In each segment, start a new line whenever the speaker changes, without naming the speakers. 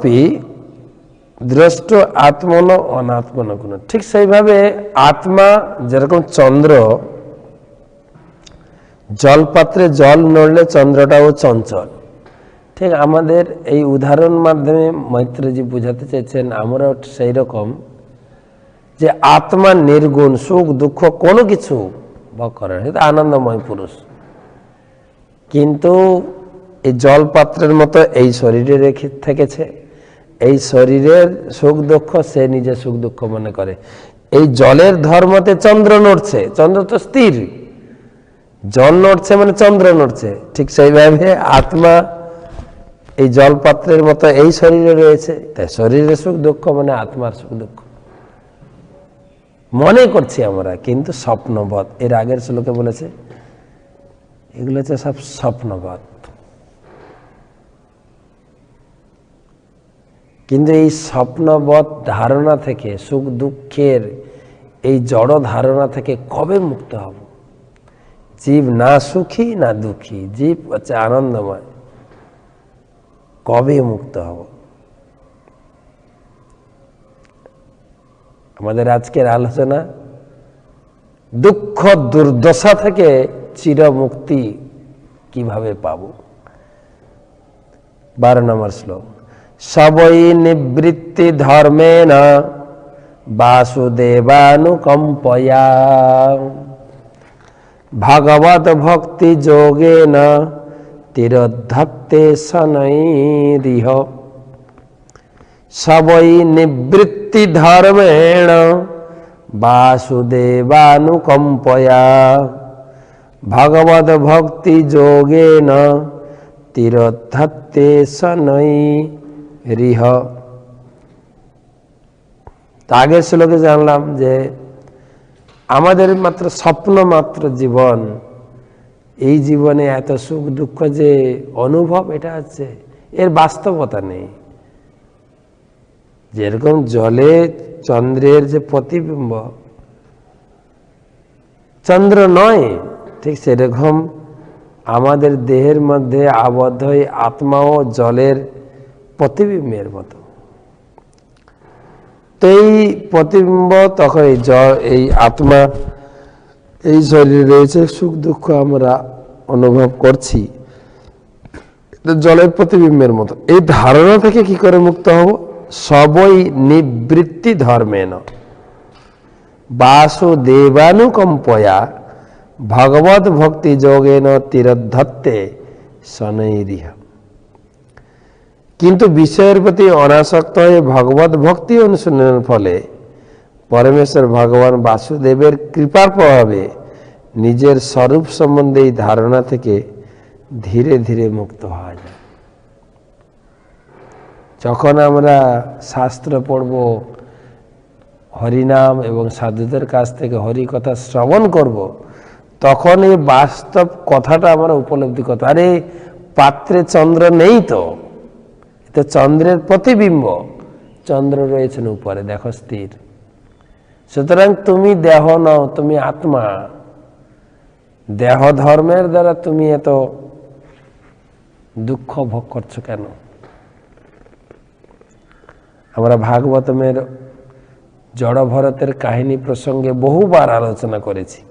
আত্মরূপী দ্রষ্ট আত্মন অনাত্মন গুণ ঠিক সেইভাবে আত্মা যেরকম চন্দ্র, জলপাত্রে জল নড়লে চন্দ্রটাও চঞ্চল। ঠিক আমাদের এই উদাহরণ মাধ্যমে মৈত্রজি বুঝাতে চাইছেন আমরাও সেই রকম যে আত্মা নির্গুণ, সুখ, দুঃখ কোনো কিছু ভোগ করে। আনন্দময় পুরুষ। কিন্তু এই জলপাত্রের মতো এই শরীরে রেখে থেকেছে। এই শরীরের সুখ দুঃখ, সে নিজে সুখ দুঃখ মনে করে। এই জলের ধর্মতে চন্দ্র নড়ছে। চন্দ্র তো স্থির। জল নড়ছে মানে চন্দ্র নড়ছে। ঠিক সেইভাবে আত্মা এই জলপাত্রের মতো এই শরীরে রয়েছে। তাই শরীরের সুখ দুঃখ মানে আত্মার সুখ দুঃখ। মনে করছি আমরা, কিন্তু স্বপ্নবধ। এর আগের শ্লোকে বলেছে, এগুলো হচ্ছে সব স্বপ্নবধ। কিন্তু এই স্বপ্নবধ ধারণা থেকে, সুখ দুঃখের এই জড় ধারণা থেকে কবে মুক্ত হব? জীব না সুখী, না দুঃখী, জীব হচ্ছে আনন্দময়। কবে মুক্ত হব? আমাদের আজকের আলোচনা, দুঃখ দুর্দশা থেকে চিরমুক্তি কীভাবে পাব? বারো নম্বর শ্লোক। সবই নিবৃত্তি ধর্মে না বাসুদেবানুকম্পয়া। ভগবত ভক্তি যোগে না তিরোদ্ধত্তে শনৈরিহ সবই নিবৃত্তি ধর্মেণ বাসুদেবানুকম্পয়া। ভগবত ভক্তি যোগেন তিরোদ্ধত্তে শনৈ রিহ। তা আগের শ্লোকে জানলাম যে আমাদের মাত্র স্বপ্ন মাত্র জীবন, এই জীবনে এত সুখ দুঃখ যে অনুভব এটা আছে, এর বাস্তবতা নেই। যেরকম জলে চন্দ্রের যে প্রতিবিম্ব, চন্দ্র নয়, ঠিক সেরকম আমাদের দেহের মধ্যে আবদ্ধ আত্মাও জলের প্রতিবিম্বের মতো। তো এই প্রতিবিম্ব তখন এই জল এই আত্মা, এই শরীরে রয়েছে, সুখ দুঃখ আমরা অনুভব করছি। জলের প্রতিবিম্বের মতো। এই ধারণা থেকে কি করে মুক্ত হব? সবই নিবৃত্তি ধর্মেন বাসুদেবানুকম্পয়া ভগবত ভক্তি যোগেন তীরদ্ধত্তে শনৈরিহ। কিন্তু বিষয়ের প্রতি অনাসক্ত হয়ে ভগবত ভক্তি অনুশীলনের ফলে পরমেশ্বর ভগবান বাসুদেবের কৃপার প্রভাবে নিজের স্বরূপ সম্বন্ধে এই ধারণা থেকে ধীরে ধীরে মুক্ত হওয়া যায় যখন আমরা শাস্ত্র পড়ব, হরিনাম এবং সাধুদের কাছ থেকে হরি কথা শ্রবণ করব, তখন এই বাস্তব কথাটা আমরা উপলব্ধি করতে আরে, পাত্রে চন্দ্র নেই তো? তো চন্দ্রের প্রতিবিম্ব, চন্দ্র রয়েছেন উপরে, দেখো স্থির। সুতরাং তুমি দেহ নও, তুমি আত্মা। দেহ ধর্মের দ্বারা তুমি এত দুঃখ ভোগ করছ কেন? আমরা ভাগবতমের জড়ভরতের কাহিনী প্রসঙ্গে বহুবার আলোচনা করেছি।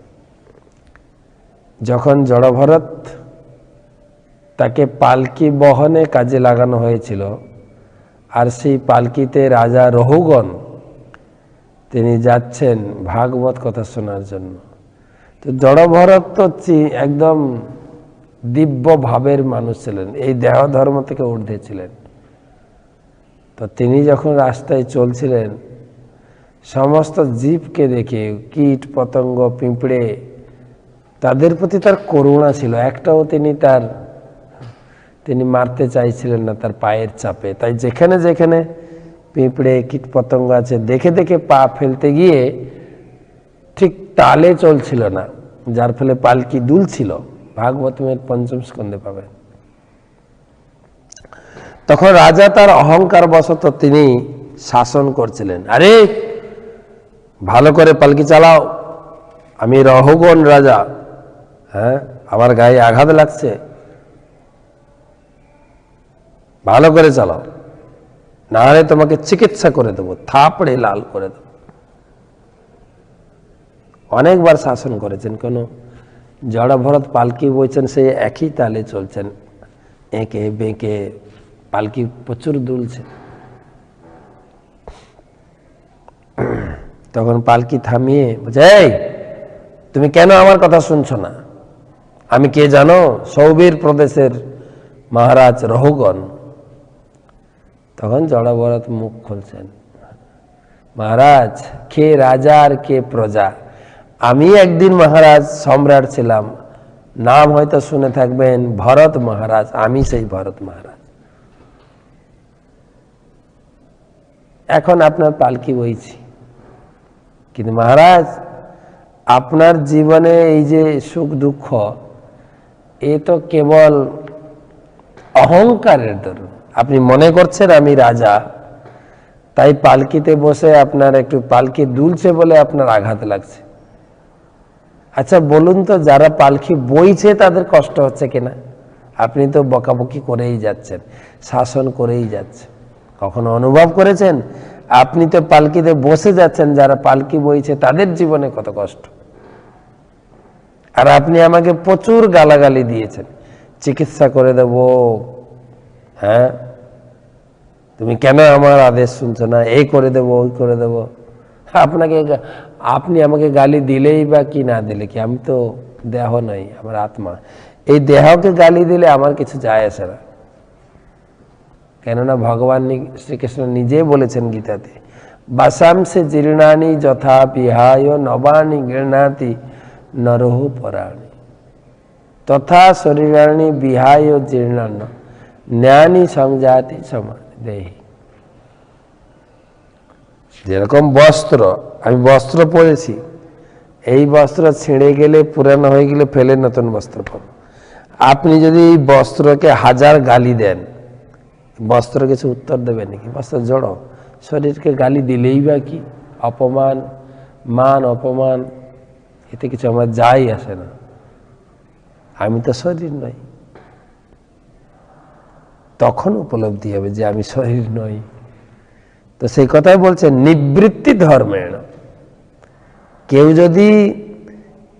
যখন জড়ভরত তাকে পালকি বহনে কাজে লাগানো হয়েছিল। আর সেই পালকিতে রাজা রহুগণ, তিনি যাচ্ছেন ভাগবত কথা শোনার জন্য। তো জড়ভরত তো একদম দিব্য ভাবের মানুষ ছিলেন, এই দেহ ধর্ম থেকে ঊর্ধ্বে ছিলেন। তো তিনি যখন রাস্তায় চলছিলেন, সমস্ত জীবকে দেখে কীট, পতঙ্গ, পিঁপড়ে, তাদের প্রতি তার করুণা ছিল। একটাও তিনি তার তিনি মারতে চাইছিলেন না তার পায়ের চাপে। তাই যেখানে যেখানে পিঁপড়ে কীট পতঙ্গ আছে, দেখে দেখে পা ফেলতে গিয়ে ঠিক তালে চলছিল না, যার ফলে পালকি দুলছিল। ভাগবতমের পঞ্চম স্কন্ধে পাবেন। তখন রাজা তার অহংকার বশত তিনি শাসন করছিলেন। আরে, ভালো করে পালকি চালাও। আমি রহগণ রাজা। হ্যাঁ আমার গায়ে আঘাত লাগছে। ভালো করে চালাও না হলে তোমাকে চিকিৎসা করে দেবো, থাপড়ে লাল করে দেবো। অনেকবার শাসন করেছেন, কেন জড় ভরত পালকি বইছেন, সে একই তালে চলছেন। এঁকে বেঁকে পালকি প্রচুর দুলছে। তখন পালকি থামিয়ে এই, তুমি কেন আমার কথা শুনছো না? আমি কে জানো? সৌবীর প্রদেশের মহারাজ রহুগণ তখন জড়বরত মুখ খুলছেন। মহারাজ, কে রাজা আর কে প্রজা? আমি একদিন মহারাজ সম্রাট ছিলাম। নাম হয়তো শুনে থাকবেন, ভরত মহারাজ। আমি সেই ভরত মহারাজ। এখন আপনার পালকি বইছি। কিন্তু মহারাজ, আপনার জীবনে এই যে সুখ দুঃখ, এ তো কেবল অহংকারের দরুন। আপনি মনে করছেন আমি রাজা, তাই পালকিতে বসে আপনার একটু পালকি দুলছে বলে আপনার আঘাত লাগছে। আচ্ছা বলুন তো, যারা পালকি বইছে তাদের কষ্ট হচ্ছে কিনা? আপনি তো বকাবকি করেই যাচ্ছেন, শাসন করেই যাচ্ছেন। কখনো অনুভব করেছেন? আপনি তো পালকিতে বসে যাচ্ছেন, যারা পালকি বইছে তাদের জীবনে কত কষ্ট। আর আপনি আমাকে প্রচুর গালাগালি দিয়েছেন, চিকিৎসা করে দেব হ্যাঁ? তুমি কেন আমার আদেশ শুনছো না? এই করে দেব, ওই করে দেব। আপনাকে আপনি আমাকে গালি দিলেই বা কি না দিলে কি? আমি তো দেহ নই, আমার আত্মা। এই দেহকে গালি দিলে আমার কিছু যায় আসে না। কেননা ভগবান শ্রীকৃষ্ণ নিজে বলেছেন গীতাতে বাসাংসে জীর্ণানি যথা বিহায় নবানি গৃণাতি নরহু পরাণী। তথা শরীরাণী বিহায় জীর্ণান্ন জ্ঞানী সংজাতি সমান। দেহি যেরকম বস্ত্র, আমি বস্ত্র পরেছি, এই বস্ত্র ছিঁড়ে গেলে, পুরানো হয়ে গেলে ফেলে নতুন বস্ত্র পাবো আপনি যদি এই বস্ত্রকে হাজার গালি দেন, বস্ত্র কিছু উত্তর দেবে নাকি? বস্ত্র জড়ো। শরীরকে গালি দিলেই বা কি? অপমান, মান, অপমান, এতে কিছু আমার যাই আসে না। আমি তো শরীর নই। তখন উপলব্ধি হবে যে আমি শরীর নই। তো সেই কথাই বলছে নিবৃত্তি ধর্মেণ। কেউ যদি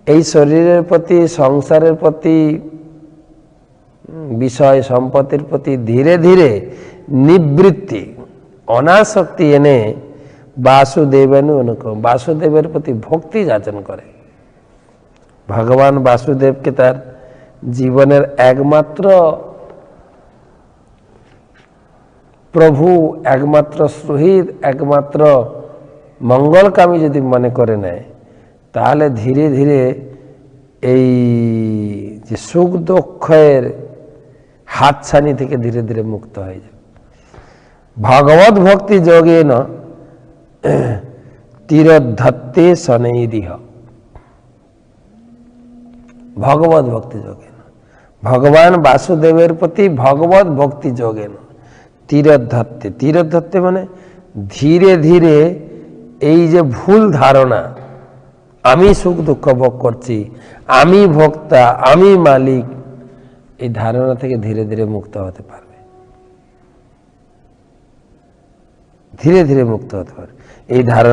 এই শরীরের প্রতি, সংসারের প্রতি বিষয়, সম্পত্তির প্রতি ধীরে ধীরে নিবৃত্তি, অনাসক্তি এনে বাসুদেবেন অনুকম বাসুদেবের প্রতি ভক্তি যাচন করে। ভগবান বাসুদেবকে তার জীবনের একমাত্র প্রভু একমাত্র শহীদ একমাত্র মঙ্গলকামী যদি মনে করে নেয়, তাহলে ধীরে ধীরে এই যে সুখ দুঃখের হাতছানি থেকে ধীরে ধীরে মুক্ত হয়ে যাবে। ভগবত ভক্তি যোগেন তীরধত্তে শনৈদিহ ভগবত ভক্তি যোগেন। ভগবান বাসুদেবের প্রতি ভগবত ভক্তি যোগেন। তীরধত্তে তীরধাত্তে মানে ধীরে ধীরে এই যে ভুল ধারণা, আমি সুখ দুঃখ ভোগ করছি, আমি ভোক্তা, আমি মালিক, এই ধারণা থেকে ধীরে ধীরে মুক্ত হতে পারবে। ধীরে ধীরে মুক্ত হতে পারবে। এই ধারণা